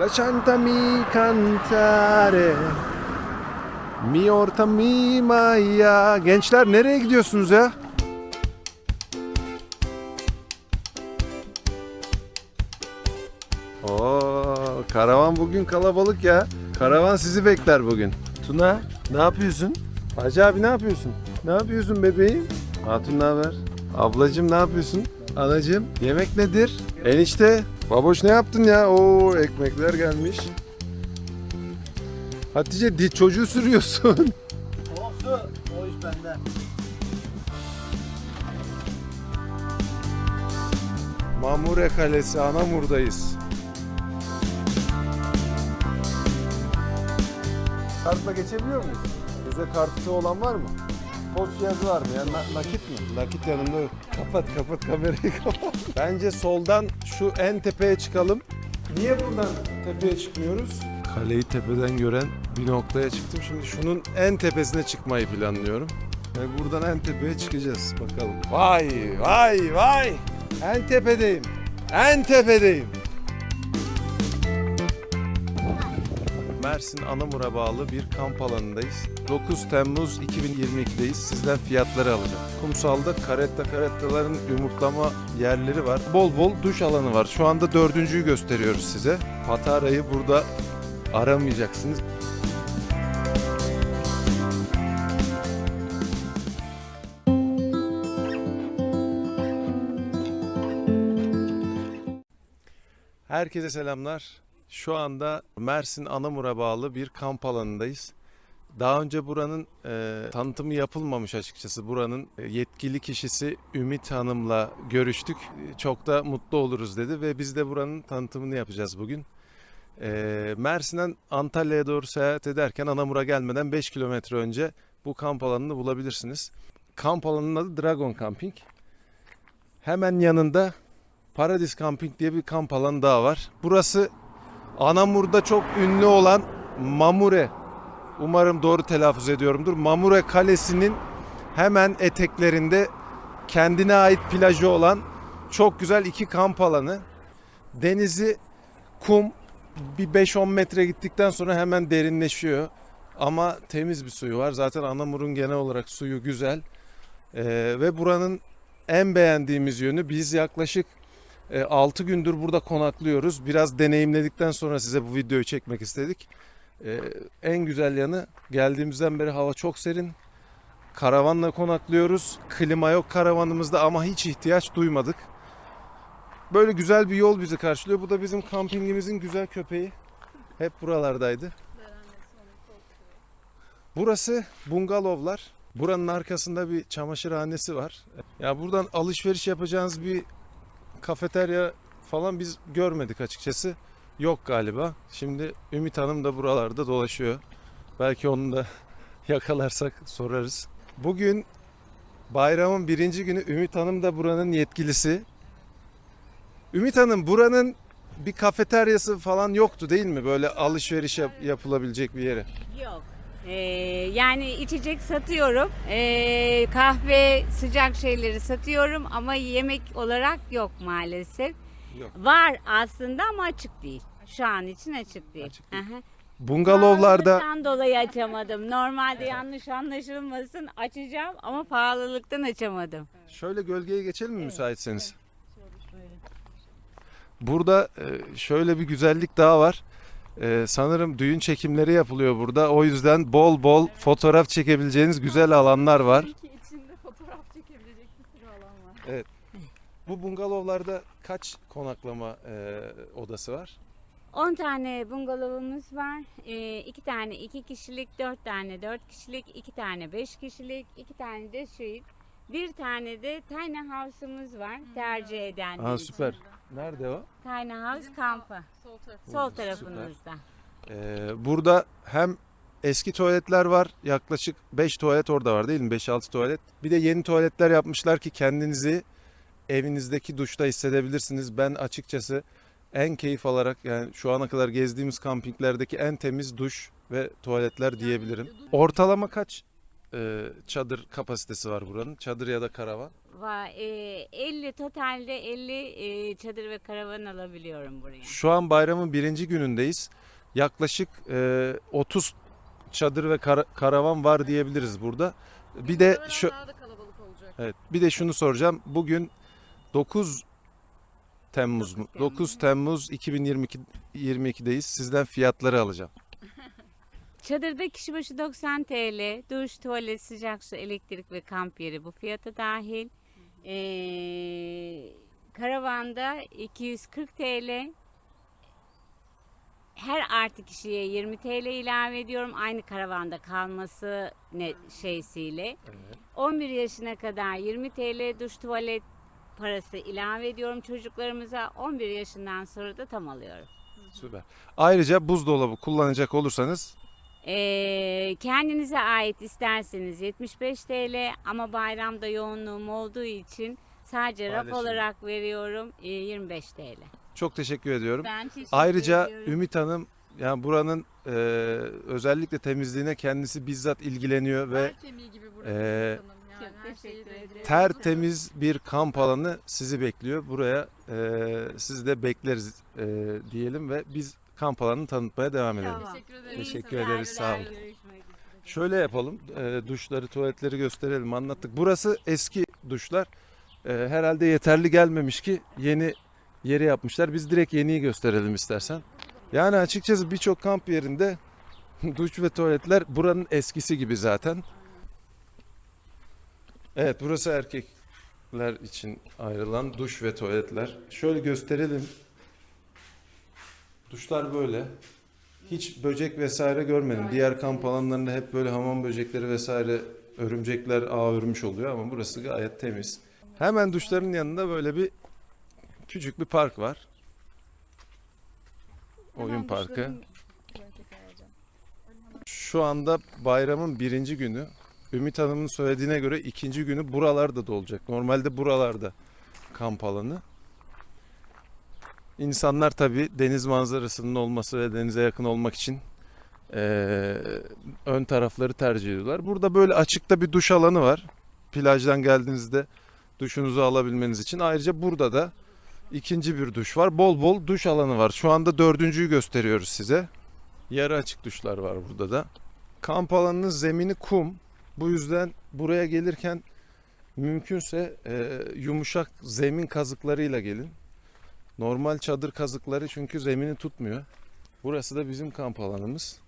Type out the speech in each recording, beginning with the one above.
Lasciatemi cantare Mi orta mi maya Gençler nereye gidiyorsunuz ya? Oo, karavan bugün kalabalık ya. Karavan sizi bekler bugün. Tuna ne yapıyorsun? Hacı abi ne yapıyorsun? Ne yapıyorsun bebeğim? Hatun ne haber? Ablacım ne yapıyorsun? Anacım yemek nedir? Enişte baboş ne yaptın ya? Oo ekmekler gelmiş. Hatice di çocuğu sürüyorsun. Olsun. O iş bende. Mamure Kalesi Anamur'dayız. Kartla geçebiliyor muyuz? Bize kartı olan var mı? Post cihazı var mı? Yani na- nakit mi? Nakit yanımda yok. Kapat kapat kamerayı kapat. Bence soldan şu en tepeye çıkalım. Niye buradan tepeye çıkmıyoruz? Kaleyi tepeden gören bir noktaya çıktım. Şimdi şunun en tepesine çıkmayı planlıyorum. Ve buradan en tepeye çıkacağız. Bakalım. Vay vay vay. En tepedeyim. En tepedeyim. Mersin Anamur'a bağlı bir kamp alanındayız. 9 Temmuz 2022'deyiz. Sizden fiyatları alacağım. Kumsalda karetta karettaların yumurtlama yerleri var. Bol bol duş alanı var. Şu anda dördüncüyü gösteriyoruz size. Patara'yı burada aramayacaksınız. Herkese selamlar. Şu anda Mersin Anamur'a bağlı bir kamp alanındayız. Daha önce buranın e, tanıtımı yapılmamış açıkçası. Buranın e, yetkili kişisi Ümit Hanım'la görüştük. Çok da mutlu oluruz dedi ve biz de buranın tanıtımını yapacağız bugün. E, Mersin'den Antalya'ya doğru seyahat ederken Anamur'a gelmeden 5 kilometre önce bu kamp alanını bulabilirsiniz. Kamp alanının adı Dragon Camping. Hemen yanında Paradis Camping diye bir kamp alanı daha var. Burası Anamur'da çok ünlü olan Mamure. Umarım doğru telaffuz ediyorumdur. Mamure Kalesi'nin hemen eteklerinde kendine ait plajı olan çok güzel iki kamp alanı. Denizi kum bir 5-10 metre gittikten sonra hemen derinleşiyor. Ama temiz bir suyu var. Zaten Anamur'un genel olarak suyu güzel. Ee, ve buranın en beğendiğimiz yönü biz yaklaşık 6 gündür burada konaklıyoruz. Biraz deneyimledikten sonra size bu videoyu çekmek istedik. E, En güzel yanı geldiğimizden beri hava çok serin. Karavanla konaklıyoruz. Klima yok karavanımızda ama hiç ihtiyaç duymadık. Böyle güzel bir yol bizi karşılıyor. Bu da bizim kampingimizin güzel köpeği. Hep buralardaydı. Burası bungalovlar. Buranın arkasında bir çamaşırhanesi var. Ya buradan alışveriş yapacağınız bir kafeterya falan biz görmedik açıkçası. Yok galiba. Şimdi Ümit Hanım da buralarda dolaşıyor. Belki onu da yakalarsak sorarız. Bugün bayramın birinci günü Ümit Hanım da buranın yetkilisi. Ümit Hanım buranın bir kafeteryası falan yoktu değil mi? Böyle alışveriş yap- yapılabilecek bir yere. Yok. Ee, yani içecek satıyorum. Ee, kahve, sıcak şeyleri satıyorum ama yemek olarak yok maalesef. Yok. Var aslında ama açık değil. Şu an için açık değil. Açık değil. Aha. Bungalovlarda Pahalılıktan dolayı açamadım. Normalde yanlış anlaşılmasın açacağım ama pahalılıktan açamadım. Şöyle gölgeye geçelim mi müsaitseniz? Burada e, şöyle bir güzellik daha var. E, Sanırım düğün çekimleri yapılıyor burada. O yüzden bol bol fotoğraf çekebileceğiniz güzel alanlar var. Tabii ki içinde fotoğraf çekebilecek bir sürü alan var. Bu bungalovlarda kaç konaklama e, odası var? 10 tane bungalovumuz var. 2 tane 2 kişilik, 4 tane 4 kişilik, 2 tane 5 kişilik, 2 tane de suite. Bir tane de tiny house'umuz var tercih edenler Aa süper. Nerede o? Tiny house kampı. Sol tarafı. Sol Süper. tarafınızda. E, burada hem eski tuvaletler var. Yaklaşık 5 tuvalet orada var değil mi? 5-6 tuvalet. Bir de yeni tuvaletler yapmışlar ki kendinizi evinizdeki duşta hissedebilirsiniz. Ben açıkçası en keyif alarak yani şu ana kadar gezdiğimiz kampinglerdeki en temiz duş ve tuvaletler diyebilirim. Ortalama kaç e, çadır kapasitesi var buranın? Çadır ya da karavan? Va, e, 50 totalde 50 e, çadır ve karavan alabiliyorum buraya. Şu an bayramın birinci günündeyiz. Yaklaşık e, 30 çadır ve kara- karavan var diyebiliriz burada. Bir de şu daha da kalabalık olacak. evet, bir de şunu soracağım. Bugün 9 Temmuz mu? 9 9 Temmuz 2022 22'deyiz. Sizden fiyatları alacağım. Çadırda kişi başı 90 TL, duş, tuvalet, sıcak su, elektrik ve kamp yeri bu fiyata dahil. Ee, karavanda 240 TL. Her artı kişiye 20 TL ilave ediyorum. Aynı karavanda kalması ne şeysiyle. 11 yaşına kadar 20 TL duş tuvalet parası ilave ediyorum çocuklarımıza. 11 yaşından sonra da tam alıyorum. Süper. Ayrıca buzdolabı kullanacak olursanız Ee, kendinize ait isterseniz 75 TL ama bayramda yoğunluğum olduğu için sadece raf olarak veriyorum e, 25 TL. çok teşekkür ediyorum. Ben teşekkür Ayrıca ediyorum. Ümit Hanım yani buranın e, özellikle temizliğine kendisi bizzat ilgileniyor ve Her kemiği gibi yani. Çok teşekkür ederim. tertemiz bir kamp alanı sizi bekliyor. Buraya e, sizi de bekleriz e, diyelim ve biz kamp alanını tanıtmaya devam edelim. Tamam. Teşekkür ederim. Teşekkür ederiz, sağ olun. Şöyle yapalım. e, duşları, tuvaletleri gösterelim. Anlattık. Burası eski duşlar. E, herhalde yeterli gelmemiş ki yeni yeri yapmışlar. Biz direkt yeniyi gösterelim istersen. Yani açıkçası birçok kamp yerinde duş ve tuvaletler buranın eskisi gibi zaten. Evet burası erkekler için ayrılan duş ve tuvaletler. Şöyle gösterelim. Duşlar böyle. Hiç böcek vesaire görmedim. Diğer kamp alanlarında hep böyle hamam böcekleri vesaire örümcekler ağ örmüş oluyor ama burası gayet temiz. Hemen duşların yanında böyle bir küçük bir park var. Oyun Hemen parkı. Şu anda bayramın birinci günü. Ümit Hanım'ın söylediğine göre ikinci günü buralarda da olacak. Normalde buralarda kamp alanı. İnsanlar tabi deniz manzarasının olması ve denize yakın olmak için eee, ön tarafları tercih ediyorlar. Burada böyle açıkta bir duş alanı var. Plajdan geldiğinizde duşunuzu alabilmeniz için. Ayrıca burada da ikinci bir duş var. Bol bol duş alanı var. Şu anda dördüncüyü gösteriyoruz size. Yarı açık duşlar var burada da. Kamp alanının zemini kum. Bu yüzden buraya gelirken mümkünse e, yumuşak zemin kazıklarıyla gelin. Normal çadır kazıkları çünkü zemini tutmuyor. Burası da bizim kamp alanımız.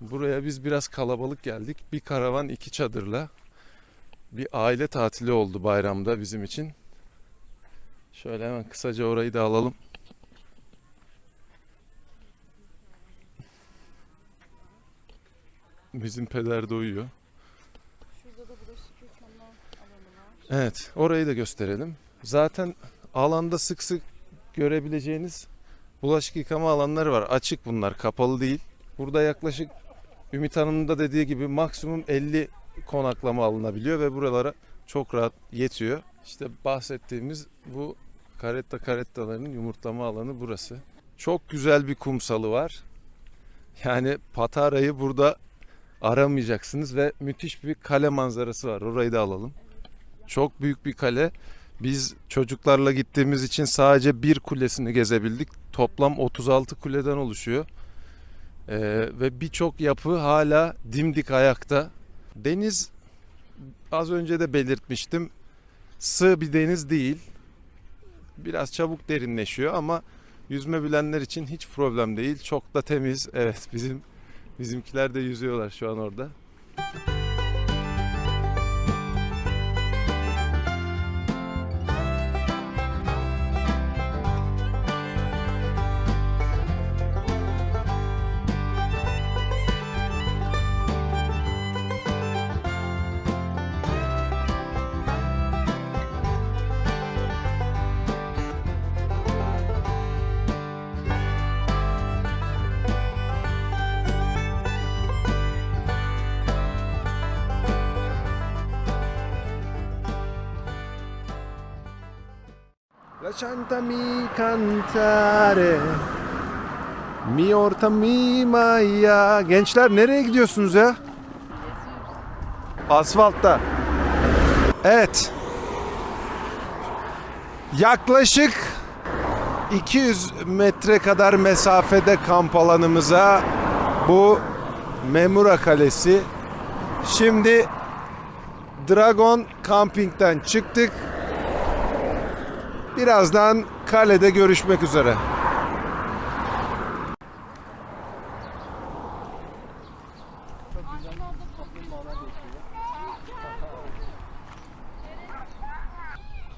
Buraya biz biraz kalabalık geldik. Bir karavan iki çadırla bir aile tatili oldu bayramda bizim için. Şöyle hemen kısaca orayı da alalım. Bizim peder de uyuyor. Şurada da bulaşık yıkama alanı var. Evet, orayı da gösterelim. Zaten alanda sık sık görebileceğiniz bulaşık yıkama alanları var. Açık bunlar, kapalı değil. Burada yaklaşık Ümit Hanım'ın da dediği gibi maksimum 50 konaklama alınabiliyor ve buralara çok rahat yetiyor. İşte bahsettiğimiz bu karetta karettaların yumurtlama alanı burası. Çok güzel bir kumsalı var. Yani Patara'yı burada aramayacaksınız ve müthiş bir kale manzarası var. Orayı da alalım. Çok büyük bir kale. Biz çocuklarla gittiğimiz için sadece bir kulesini gezebildik. Toplam 36 kuleden oluşuyor. Ee, ve birçok yapı hala dimdik ayakta. Deniz az önce de belirtmiştim. Sığ bir deniz değil. Biraz çabuk derinleşiyor ama yüzme bilenler için hiç problem değil. Çok da temiz. Evet bizim bizimkiler de yüzüyorlar şu an orada. Lasciatemi cantare Mi orta mi maya Gençler nereye gidiyorsunuz ya? Asfaltta. Evet. Yaklaşık 200 metre kadar mesafede kamp alanımıza bu Memura Kalesi. Şimdi Dragon Camping'den çıktık. Birazdan kalede görüşmek üzere.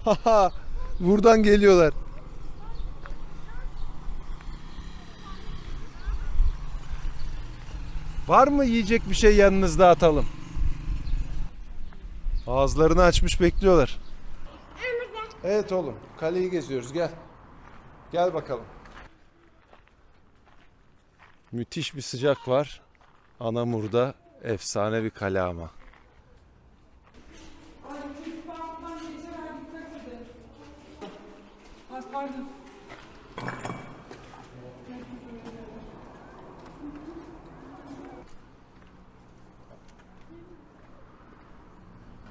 Haha, buradan geliyorlar. Var mı yiyecek bir şey yanınızda atalım? Ağızlarını açmış bekliyorlar. Evet oğlum, kaleyi geziyoruz gel. Gel bakalım. Müthiş bir sıcak var. Anamur'da efsane bir kale ama.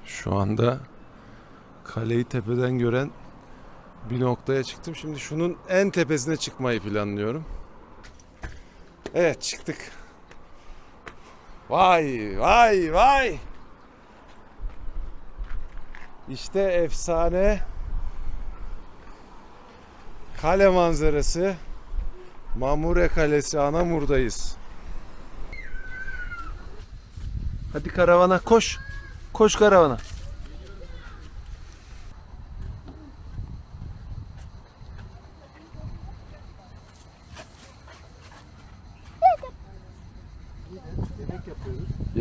Şu anda kaleyi tepeden gören bir noktaya çıktım. Şimdi şunun en tepesine çıkmayı planlıyorum. Evet çıktık. Vay vay vay. İşte efsane kale manzarası. Mamure Kalesi Anamur'dayız. Hadi karavana koş. Koş karavana.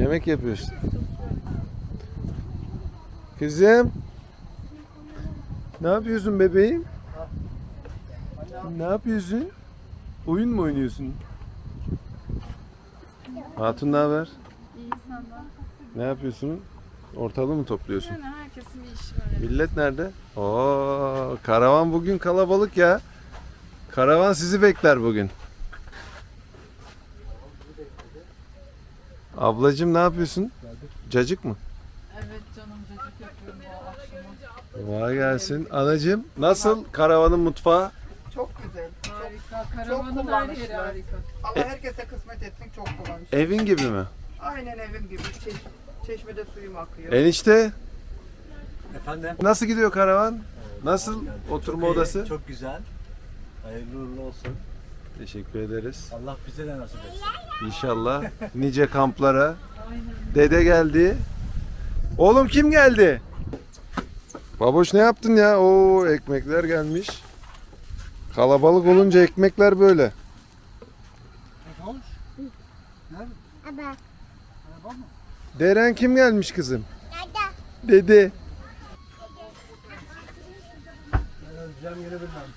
Yemek yapıyorsun. Kızım. Ne yapıyorsun bebeğim? Ne yapıyorsun? Oyun mu oynuyorsun? Hatun ne haber? İyi senden. Ne yapıyorsun? Ortalığı mı topluyorsun? Yani herkesin bir işi var. Millet nerede? Oo, karavan bugün kalabalık ya. Karavan sizi bekler bugün. Ablacım ne yapıyorsun? Cacık mı? Evet canım cacık yapıyorum bu akşama. Vay gelsin. Anacım nasıl karavanın mutfağı? Çok güzel. Harika. Karavanın her yeri harika. Allah herkese kısmet etsin çok kullanışlı. Evin gibi mi? Aynen evim gibi. Çeş, çeşmede suyum akıyor. Enişte Efendim? nasıl gidiyor karavan? Nasıl oturma Çok iyi, odası? Çok güzel. Hayırlı uğurlu olsun. Teşekkür ederiz. Allah bize de nasip etsin. İnşallah nice kamplara. Dede geldi. Oğlum kim geldi? Baboş ne yaptın ya? Oo ekmekler gelmiş. Kalabalık olunca ekmekler böyle. Deren kim gelmiş kızım? Dede. Dede. Öleceğim yeri bilmem.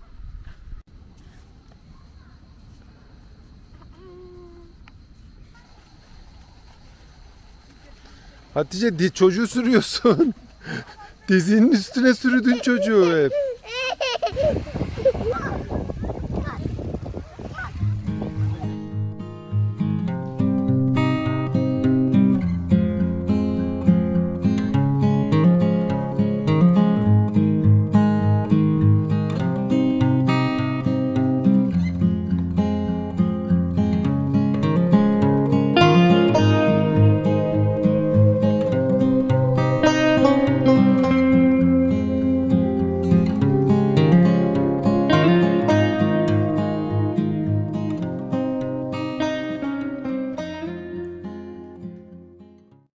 Hatice di çocuğu sürüyorsun. Dizinin üstüne sürdün çocuğu hep.